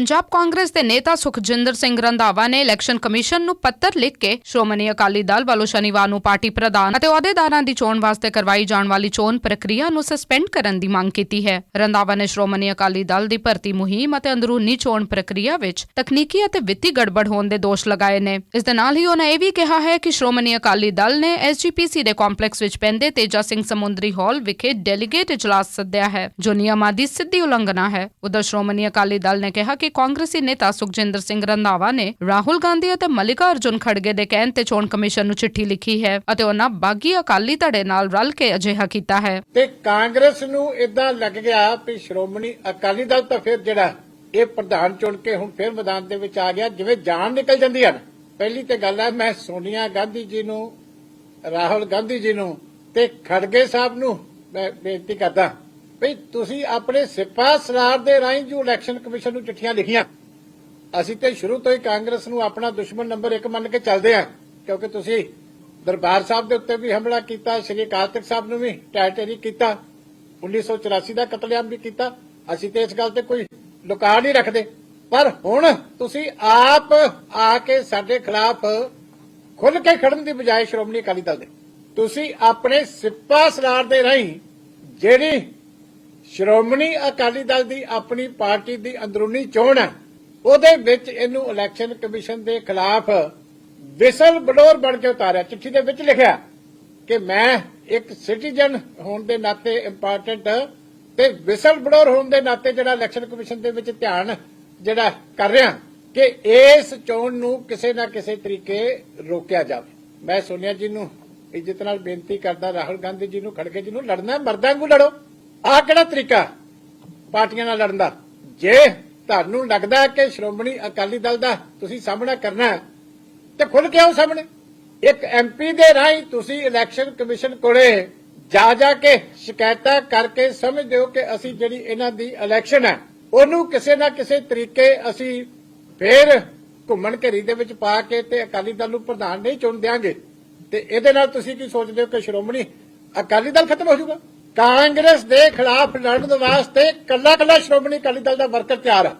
ਪੰਜਾਬ ਕਾਂਗਰਸ ਦੇ ਨੇਤਾ ਸੁਖਜਿੰਦਰ ਸਿੰਘ ਰੰਧਾਵਾ ਨੇ ਇਲੈਕਸ਼ਨ ਕਮਿਸ਼ਨ ਨੂੰ ਪੱਤਰ ਲਿਖ ਕੇ ਸ਼੍ਰੋਮਣੀ ਅਕਾਲੀ ਦਲ ਵੱਲੋਂ ਸ਼ਨੀਵਾਰ ਨੂੰ ਪਾਰਟੀ ਪ੍ਰਧਾਨ ਅਤੇ ਅਹੁਦੇਦਾਰਾਂ ਦੀ ਚੋਣ ਵਾਸਤੇ ਕਰਵਾਈ ਜਾਣ ਵਾਲੀ ਚੋਣ ਪ੍ਰਕਿਰਿਆ ਨੂੰ ਸਸਪੈਂਡ ਕਰਨ ਦੀ ਮੰਗ ਕੀਤੀ ਹੈ। ਰੰਧਾਵਾ ਨੇ ਸ਼੍ਰੋਮਣੀ ਅਕਾਲੀ ਦਲ ਦੀ ਭਰਤੀ ਮੁਹਿੰਮ ਅਤੇ ਅੰਦਰੂਨੀ ਚੋਣ ਪ੍ਰਕਿਰਿਆ ਵਿੱਚ ਤਕਨੀਕੀ ਅਤੇ ਵਿੱਤੀ ਗੜਬੜ ਹੋਣ ਦੇ ਦੋਸ਼ ਲਗਾਏ ਨੇ। ਇਸ ਦੇ ਨਾਲ ਹੀ ਉਹਨਾਂ ਇਹ ਵੀ ਕਿਹਾ ਹੈ ਕਿ ਸ਼੍ਰੋਮਣੀ ਅਕਾਲੀ ਦਲ ਨੇ ਐਸਜੀਪੀਸੀ ਦੇ ਕੰਪਲੈਕਸ ਵਿੱਚ ਪੈਂਦੇ ਤੇਜਾ ਸਿੰਘ ਸਮੁੰਦਰੀ ਹਾਲ ਵਿਖੇ ਡੈਲੀਗੇਟ ਇਜਲਾਸ ਸੱਦਿਆ ਹੈ, ਜੋ ਨਿਯਮਾਂ ਦੀ ਸਿੱਧੀ ਉਲੰਘਣਾ ਹੈ। ਉਧਰ ਸ਼੍ਰੋਮਣੀ ਅਕਾਲੀ ਦਲ ਨੇ ਕਿਹਾ ਕਿ ਕਾਂਗਰਸੀ ਨੇਤਾ ਸੁਖਜਿੰਦਰ ਸਿੰਘ ਰੰਧਾਵਾ ਨੇ ਰਾਹੁਲ ਗਾਂਧੀ ਅਤੇ ਮਲਿਕਾ ਅਰਜੁਨ ਖੜਗੇ ਦੇ ਕਹਿਣ ਤੇ ਚੋਣ ਕਮਿਸ਼ਨ ਨੂੰ ਚਿੱਠੀ ਲਿਖੀ ਹੈ ਅਤੇ ਉਹਨਾਂ ਬਾਗੀ ਅਕਾਲੀ ਧੜੇ ਨਾਲ ਰਲ ਕੇ ਅਜਿਹਾ ਕੀਤਾ ਹੈ। ਤੇ ਕਾਂਗਰਸ ਨੂੰ ਇਦਾਂ ਲੱਗ ਗਿਆ ਕਿ ਸ਼੍ਰੋਮਣੀ ਅਕਾਲੀ ਦਲ ਤਾਂ ਫਿਰ ਜਿਹੜਾ ਇਹ ਪ੍ਰਧਾਨ ਚੁਣ ਕੇ ਹੁਣ ਫਿਰ ਮੈਦਾਨ ਦੇ ਵਿੱਚ ਆ ਗਿਆ, ਜਿਵੇਂ ਜਾਨ ਨਿਕਲ ਜਾਂਦੀ ਹੈ ਪਹਿਲੀ ਤੇ ਗੱਲ ਹੈ ਮੈਂ ਸੋਨੀਆ ਗਾਂਧੀ ਜੀ ਨੂੰ, ਰਾਹੁਲ ਗਾਂਧੀ ਜੀ ਨੂੰ ਤੇ ਖੜਗੇ ਸਾਹਿਬ ਨੂੰ ਮੈਂ ਬੇਨਤੀ ਕਰਦਾ ਵੀ ਤੁਸੀਂ ਆਪਣੇ ਸਿਪਾ ਸਲਾਰ ਦੇ ਰਾਹੀਂ ਜੋ ਇਲੈਕਸ਼ਨ ਕਮਿਸ਼ਨ ਨੂੰ ਚਿੱਠੀਆਂ ਲਿਖੀਆਂ, ਅਸੀਂ ਤੇ ਸ਼ੁਰੂ ਤੋਂ ਹੀ ਕਾਂਗਰਸ ਨੂੰ ਆਪਣਾ ਦੁਸ਼ਮਣ ਨੰਬਰ 1 ਮੰਨ ਕੇ ਚੱਲਦੇ ਹਾਂ, ਕਿਉਂਕਿ ਤੁਸੀਂ ਦਰਬਾਰ ਸਾਹਿਬ ਦੇ ਉੱਤੇ ਵੀ ਹਮਲਾ ਕੀਤਾ, ਸ਼੍ਰੀ ਅਕਾਲ ਤਖਤ ਸਾਹਿਬ ਨੂੰ ਵੀ ਟੈਟਰੀ ਕੀਤਾ 1984 ਦਾ ਕਤਲੇਆਮ ਵੀ ਕੀਤਾ, ਅਸੀਂ ਤੇ ਇਸ ਗੱਲ ਤੇ ਕੋਈ ਲੁਕਾ ਨਹੀਂ ਰੱਖਦੇ। ਪਰ ਹੁਣ ਤੁਸੀਂ ਆਪ ਆ ਕੇ ਸਾਡੇ ਖਿਲਾਫ ਖੁੱਲ ਕੇ ਖੜਨ ਦੀ ਬਜਾਏ ਸ਼੍ਰੋਮਣੀ ਅਕਾਲੀ ਦਲ ਦੇ। ਤੁਸੀਂ ਆਪਣੇ ਸਿੱਪਾ ਸਲਾਰ ਦੇ ਰਾਹੀਂ ਜਿਹੜੀ ਸ਼੍ਰੋਮਣੀ ਅਕਾਲੀ ਦਲ ਦੀ ਆਪਣੀ ਪਾਰਟੀ ਦੀ ਅੰਦਰੂਨੀ ਚੋਣ ਹੈ। ਉਹਦੇ ਵਿੱਚ ਇਹਨੂੰ ਇਲੈਕਸ਼ਨ ਕਮਿਸ਼ਨ ਦੇ ਖਿਲਾਫ ਵਿਸਲ ਬਡੋਰ ਬਣ ਕੇ ਉਤਾਰਿਆ। ਚਿੱਠੀ ਦੇ ਵਿੱਚ ਲਿਖਿਆ ਕਿ ਮੈਂ ਇੱਕ ਸਿਟੀਜ਼ਨ ਹੋਣ ਦੇ ਨਾਤੇ ਇੰਪੋਰਟੈਂਟ ਤੇ ਵਿਸਲ ਬਡੋਰ ਹੋਣ ਦੇ ਨਾਤੇ ਜਿਹੜਾ ਇਲੈਕਸ਼ਨ ਕਮਿਸ਼ਨ ਦੇ ਵਿੱਚ ਧਿਆਨ ਜਿਹੜਾ ਕਰ ਰਿਹਾ ਕਿ ਇਸ ਚੋਣ ਨੂੰ ਕਿਸੇ ਨਾ ਕਿਸੇ ਤਰੀਕੇ ਰੋਕਿਆ ਜਾਵੇ। ਮੈਂ ਸੋਨੀਆ ਜੀ ਨੂੰ ਇੱਜ਼ਤ ਨਾਲ ਬੇਨਤੀ ਕਰਦਾ ਰਾਹੁਲ ਗਾਂਧੀ ਜੀ ਨੂੰ ਖੜਕੇ ਜੀ ਨੂੰ ਲੜਨਾ ਹੈ, ਮਰਦਾਂ ਨੂੰ ਲੜੋ। ਆਹ ਕਿਹੜਾ ਤਰੀਕਾ? ਪਾਰਟੀਆਂ ਨਾਲ ਲੜਨ ਦਾ। ਜੇ ਤੁਹਾਨੂੰ ਲੱਗਦਾ ਕਿ ਸ਼੍ਰੋਮਣੀ ਅਕਾਲੀ ਦਲ ਦਾ ਤੁਸੀਂ ਸਾਹਮਣਾ ਕਰਨਾ ਹੈ, ਤੇ ਖੁੱਲ ਕੇ ਆਓ ਸਾਹਮਣੇ। ਇੱਕ ਐਮਪੀ ਦੇ ਰਾਹੀਂ ਤੁਸੀਂ ਇਲੈਕਸ਼ਨ ਕਮਿਸ਼ਨ ਕੋਲੇ ਜਾ ਜਾ ਕੇ ਸ਼ਿਕਾਇਤਾਂ ਕਰਕੇ ਸਮਝਦੇ ਹੋ ਕਿ ਅਸੀਂ ਜਿਹੜੀ ਇਹਨਾਂ ਦੀ ਇਲੈਕਸ਼ਨ ਹੈ, ਉਹਨੂੰ ਕਿਸੇ ਨਾ ਕਿਸੇ ਤਰੀਕੇ ਅਸੀਂ ਫੇਰ ਘੁੰਮਣ ਘੇਰੀ ਦੇ ਵਿੱਚ ਪਾ ਕੇ ਤੇ ਅਕਾਲੀ ਦਲ ਨੂੰ ਪ੍ਰਧਾਨ ਨਹੀਂ ਚੁਣ ਦਿਆਂਗੇ ਤੇ ਇਹਦੇ ਨਾਲ ਤੁਸੀਂ ਕੀ ਸੋਚਦੇ ਹੋ ਕਿ ਸ਼੍ਰੋਮਣੀ ਅਕਾਲੀ ਦਲ ਖਤਮ ਹੋ ਜਾਊਗਾ? ਕਾਂਗਰਸ ਦੇ ਖਿਲਾਫ ਲੜਨ ਵਾਸਤੇ ਕੱਲਾ ਕੱਲਾ ਸ਼੍ਰੋਮਣੀ ਅਕਾਲੀ ਦਲ ਦਾ ਵਰਕਰ ਤਿਆਰ ਹੈ